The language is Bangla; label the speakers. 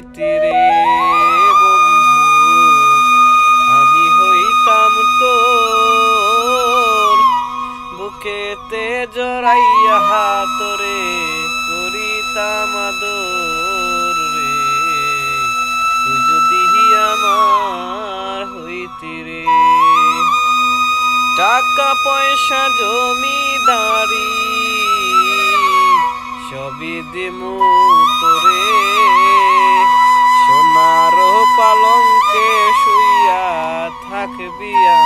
Speaker 1: হইতে রে আমি হইতাম তো বুকেতে জড়াইয়া হাতরে রে। তুই যদি আমার হইতে রে। টাকা, পয়সা জমি দাঁড়ি সবই দিমু তোরে। be. Uh,